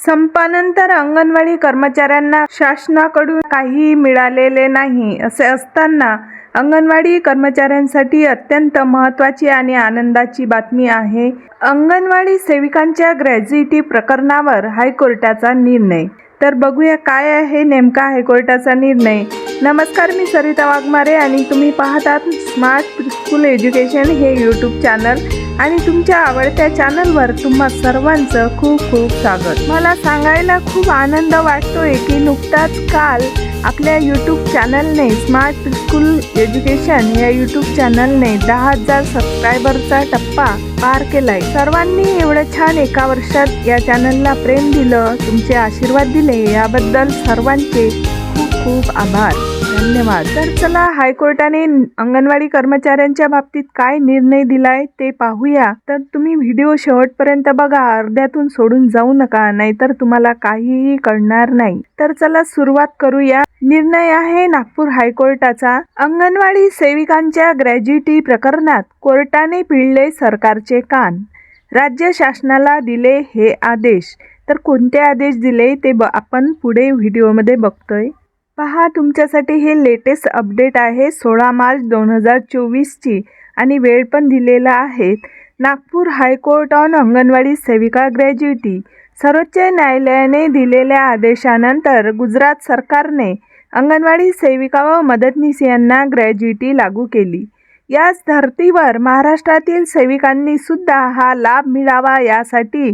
संपानंतर अंगणवाडी कर्मचाऱ्यांना शासनाकडून काही मिळालेले नाही असे असताना अंगणवाडी कर्मचाऱ्यांसाठी अत्यंत महत्त्वाची आणि आनंदाची बातमी आहे. अंगणवाडी सेविकांच्या ग्रॅज्युइटी प्रकरणावर हायकोर्टाचा निर्णय. तर बघूया काय आहे नेमका हायकोर्टाचा निर्णय. नमस्कार मी सरिता वाघमारे आणि तुम्ही पाहतात स्मार्ट स्कूल एज्युकेशन हे यूट्यूब चॅनल आणि तुमच्या आवडत्या चॅनलवर तुम्हा सर्वांचं खूप खूप स्वागत. मला सांगायला खूप आनंद वाटतोय की नुकताच काल आपल्या यूट्यूब चॅनलने स्मार्ट स्कूल एज्युकेशन या यूट्यूब चॅनलने दहा हजार सबस्क्रायबरचा टप्पा पार केलाय. सर्वांनी एवढं छान एका वर्षात या चॅनलला प्रेम दिलं तुमचे आशीर्वाद दिले याबद्दल सर्वांचे खूप खूप आभार. धन्यवाद. तर चला हायकोर्टाने अंगणवाडी कर्मचाऱ्यांच्या बाबतीत काय निर्णय दिलाय ते पाहूया. तर तुम्ही व्हिडिओ शेवटपर्यंत बघा अर्ध्यातून सोडून जाऊ नका नाहीतर तुम्हाला काहीही कळणार नाही. तर चला सुरुवात करूया. निर्णय आहे नागपूर हायकोर्टाचा. अंगणवाडी सेविकांच्या ग्रॅज्युटी प्रकरणात कोर्टाने पिळले सरकारचे कान. राज्य शासनाला दिले हे आदेश. तर कोणते आदेश दिले ते ब आपण पुढे व्हिडिओमध्ये बघतोय. पहा तुमच्यासाठी हे लेटेस्ट अपडेट आहे सोळा मार्च दोन हजार चोवीसची आणि वेळ पण दिलेला आहे. नागपूर हायकोर्ट ऑन अंगणवाडी सेविका ग्रॅज्युटी सर्वोच्च न्यायालयाने दिलेल्या आदेशानंतर गुजरात सरकारने अंगणवाडी सेविका व मदतनीस यांना ग्रॅज्युटी लागू केली. याच धर्तीवर महाराष्ट्रातील सेविकांनी सुद्धा हा लाभ मिळावा यासाठी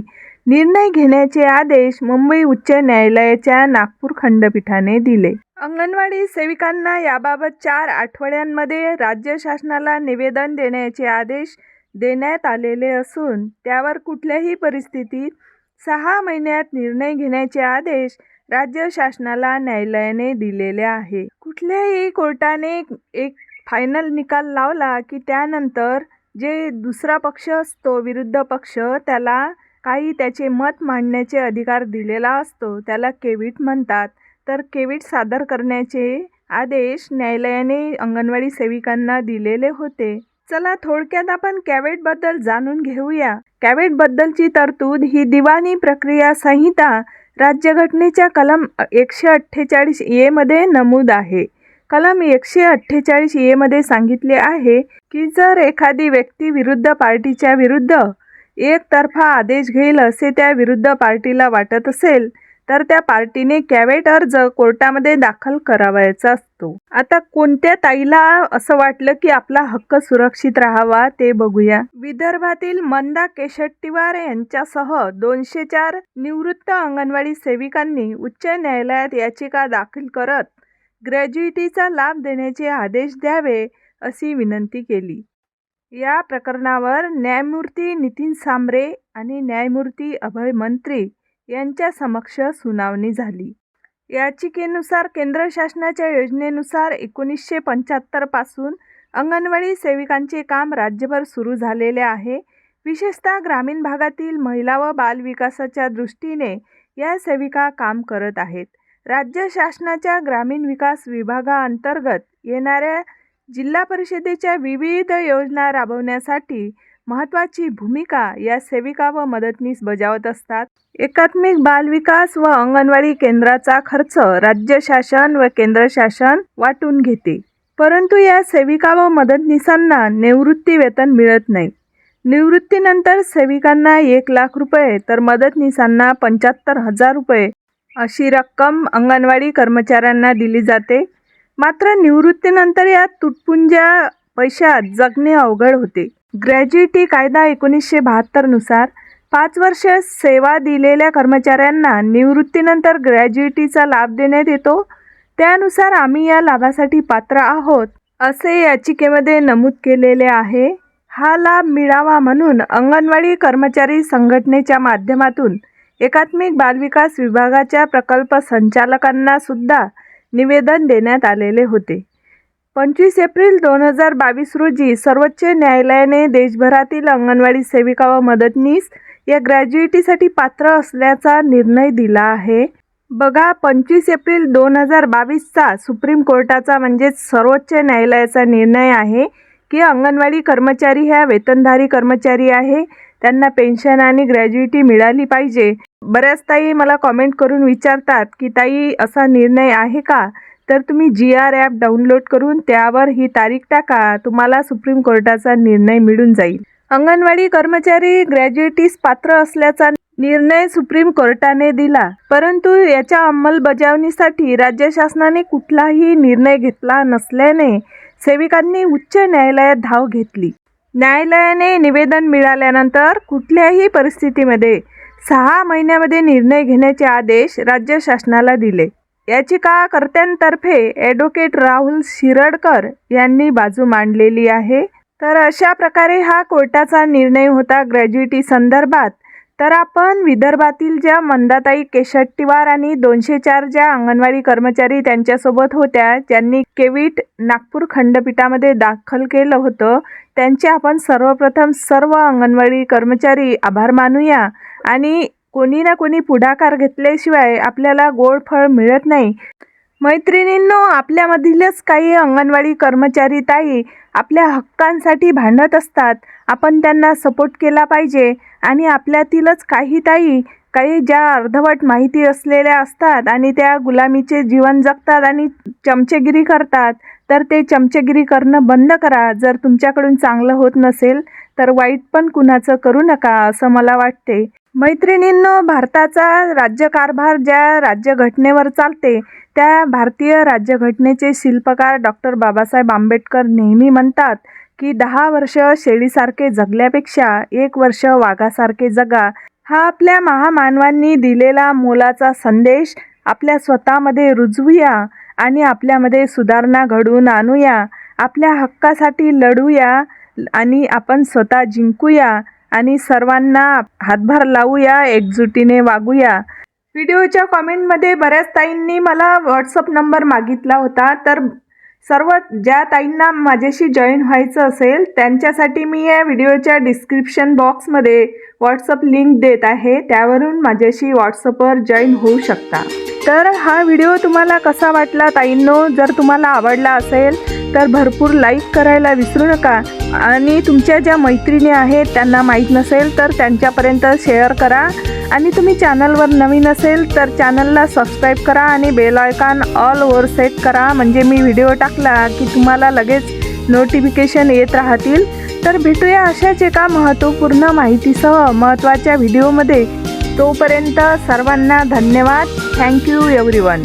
निर्णय घेण्याचे आदेश मुंबई उच्च न्यायालयाच्या नागपूर खंडपीठाने दिले. अंगणवाडी सेविकांना याबाबत चार आठवड्यांमध्ये राज्य शासनाला निवेदन देण्याचे आदेश देण्यात आलेले असून त्यावर कुठल्याही परिस्थितीत सहा महिन्यात निर्णय घेण्याचे आदेश राज्य शासनाला न्यायालयाने दिलेले आहे. कुठल्याही कोर्टाने एक फायनल निकाल लावला की त्यानंतर जे दुसरा पक्ष असतो विरुद्ध पक्ष त्याला काही त्याचे मत मांडण्याचे अधिकार दिलेला असतो त्याला केविट म्हणतात. तर केविट सादर करण्याचे आदेश न्यायालयाने अंगणवाडी सेविकांना दिलेले होते. चला थोडक्यात आपण कॅवेटबद्दल जाणून घेऊया. कॅवेटबद्दलची तरतूद ही दिवाणी प्रक्रिया संहिता राज्यघटनेच्या कलम एकशे अठ्ठेचाळीस एमध्ये नमूद आहे. कलम एकशे अठ्ठेचाळीस एमध्ये सांगितले आहे की जर एखादी व्यक्ती विरुद्ध पार्टीच्या विरुद्ध एकतर्फा आदेश घेईल असे त्या विरुद्ध पार्टीला वाटत असेल तर त्या पार्टीने कॅवेट अर्ज कोर्टामध्ये दाखल करावायचा असतो. आता कोणत्या ताईला असं वाटलं की आपला हक्क सुरक्षित राहावा ते बघूया. विदर्भातील मंदा केशट्टीवार यांच्यासह दोनशे चार निवृत्त अंगणवाडी सेविकांनी उच्च न्यायालयात याचिका दाखल करत ग्रॅज्युइटीचा लाभ देण्याचे आदेश द्यावे अशी विनंती केली. या प्रकरणावर न्यायमूर्ती नितीन सांबरे आणि न्यायमूर्ती अभय मंत्री यांच्या समक्ष सुनावणी झाली. याचिकेनुसार केंद्र शासनाच्या योजनेनुसार एकोणीसशे पंच्याहत्तरपासून अंगणवाडी सेविकांचे काम राज्यभर सुरू झालेले आहे. विशेषतः ग्रामीण भागातील महिला व बालविकासाच्या दृष्टीने या सेविका काम करत आहेत. राज्य शासनाच्या ग्रामीण विकास विभागाअंतर्गत येणाऱ्या जिल्हा परिषदेच्या विविध योजना राबवण्यासाठी महत्त्वाची भूमिका या सेविका व मदतनीस बजावत असतात. एकात्मिक बालविकास व अंगणवाडी केंद्राचा खर्च राज्य शासन व केंद्र शासन वाटून घेते. परंतु या सेविका व मदतनीसांना निवृत्ती वेतन मिळत नाही. निवृत्तीनंतर सेविकांना एक लाख रुपये तर मदतनीसांना पंच्याहत्तर हजार रुपये अशी रक्कम अंगणवाडी कर्मचाऱ्यांना दिली जाते. मात्र निवृत्तीनंतर या तुटपुंज्या पैशात जगणे अवघड होते. ग्रॅज्युटी कायदा एकोणीसशे बहात्तरनुसार पाच वर्ष सेवा दिलेल्या कर्मचाऱ्यांना निवृत्तीनंतर ग्रॅज्युटीचा लाभ देण्यात येतो. त्यानुसार आम्ही या लाभासाठी पात्र आहोत असे याचिकेमध्ये नमूद केलेले आहे. हा लाभ मिळावा म्हणून अंगणवाडी कर्मचारी संघटनेच्या माध्यमातून एकात्मिक बालविकास विभागाच्या प्रकल्प संचालकांना सुद्धा निवेदन देण्यात आलेले होते. पंचवीस एप्रिल दोन हजार बावीस रोजी सर्वोच्च न्यायालयाने देशभरातील अंगणवाडी सेविका व मदतनीस या ग्रॅज्युएटीसाठी पात्र असल्याचा निर्णय दिला आहे. बघा पंचवीस एप्रिल दोन हजार बावीसचा सुप्रीम कोर्टाचा म्हणजेच सर्वोच्च न्यायालयाचा निर्णय आहे की अंगणवाडी कर्मचारी ह्या वेतनधारी कर्मचारी आहे. त्यांना पेन्शन आणि ग्रॅज्युइटी मिळाली पाहिजे. बऱ्याच ताई मला कॉमेंट करून विचारतात की ताई असा निर्णय आहे का? तर तुम्ही जी आर ॲप डाउनलोड करून त्यावर ही तारीख टाका. तुम्हाला सुप्रीम कोर्टाचा निर्णय मिळून जाईल. अंगणवाडी कर्मचारी ग्रॅज्युएटीस पात्र असल्याचा निर्णय सुप्रीम कोर्टाने दिला. परंतु याच्या अंमलबजावणीसाठी राज्य शासनाने कुठलाही निर्णय घेतला नसल्याने सेविकांनी उच्च न्यायालयात धाव घेतली. न्यायालयाने निवेदन मिळाल्यानंतर कुठल्याही परिस्थितीमध्ये सहा महिन्यामध्ये निर्णय घेण्याचे आदेश राज्य शासनाला दिले. याचिकाकर्त्यांतर्फे ॲडव्होकेट राहुल शिरडकर यांनी बाजू मांडलेली आहे. तर अशा प्रकारे हा कोर्टाचा निर्णय होता. ग्रॅज्युइटी संदर्भात तर आपण विदर्भातील ज्या मंदाताई केशट्टीवार आणि दोनशे चार ज्या अंगणवाडी कर्मचारी त्यांच्यासोबत होत्या ज्यांनी केविट नागपूर खंडपीठामध्ये दाखल केलं होतं त्यांचे आपण सर्वप्रथम सर्व अंगणवाडी कर्मचारी आभार मानूया. आणि कोणी ना कोणी पुढाकार घेतल्याशिवाय आपल्याला गोड फळ मिळत नाही. मैत्रिणींनो आपल्यामधीलच काही अंगणवाडी कर्मचारी ताई आपल्या हक्कांसाठी भांडत असतात. आपण त्यांना सपोर्ट केला पाहिजे आणि आपल्यातीलच काही ताई काही ज्या अर्धवट माहिती असलेल्या असतात आणि त्या गुलामीचे जीवन जगतात आणि चमचेगिरी करतात. तर ते चमचेगिरी करणं बंद करा. जर तुमच्याकडून चांगलं होत नसेल तर वाईट पण कुणाचं करू नका असं मला वाटते. मैत्रिणींनो भारताचा राज्यकारभार ज्या राज्यघटनेवर चालते त्या भारतीय राज्यघटनेचे शिल्पकार डॉक्टर बाबासाहेब आंबेडकर नेहमी म्हणतात की दहा वर्ष शेळीसारखे जगल्यापेक्षा एक वर्ष वाघासारखे जगा. हा आपल्या महामानवांनी दिलेला मोलाचा संदेश आपल्या स्वतःमध्ये रुजवूया. आणि आपल्यामध्ये सुधारणा घडवून आणूया. आपल्या हक्कासाठी लढूया आणि आपण स्वतः जिंकूया आणि सर्वांना हातभार लावूया एकजुटीने वागूया. व्हिडिओच्या कॉमेंटमध्ये बऱ्याच ताईंनी मला व्हॉट्सअप नंबर मागितला होता. तर सर्व ज्या ताईंना माझ्याशी जॉईन व्हायचं असेल त्यांच्यासाठी मी या व्हिडिओच्या डिस्क्रिप्शन बॉक्समध्ये व्हॉट्सअप लिंक देत आहे. त्यावरून माझ्याशी व्हॉट्सअपवर जॉईन होऊ शकता. तर हा व्हिडिओ तुम्हाला कसा वाटला ताईंनो? जर तुम्हाला आवडला असेल तर भरपूर लाईक करायला विसरू नका. आणि तुमच्या ज्या मैत्रिणी आहेत त्यांना माहीत नसेल तर त्यांच्यापर्यंत शेअर करा. आणि तुम्ही चॅनलवर नवीन असेल तर चॅनलला सबस्क्राईब करा आणि bell icon all over set करा. म्हणजे मी व्हिडिओ टाकला की तुम्हाला लगेच नोटिफिकेशन येत राहतील. तर भेटूया अशाच एका महत्त्वपूर्ण माहितीसह महत्त्वाच्या व्हिडिओमध्ये. तोपर्यंत सर्वांना धन्यवाद. Thank you everyone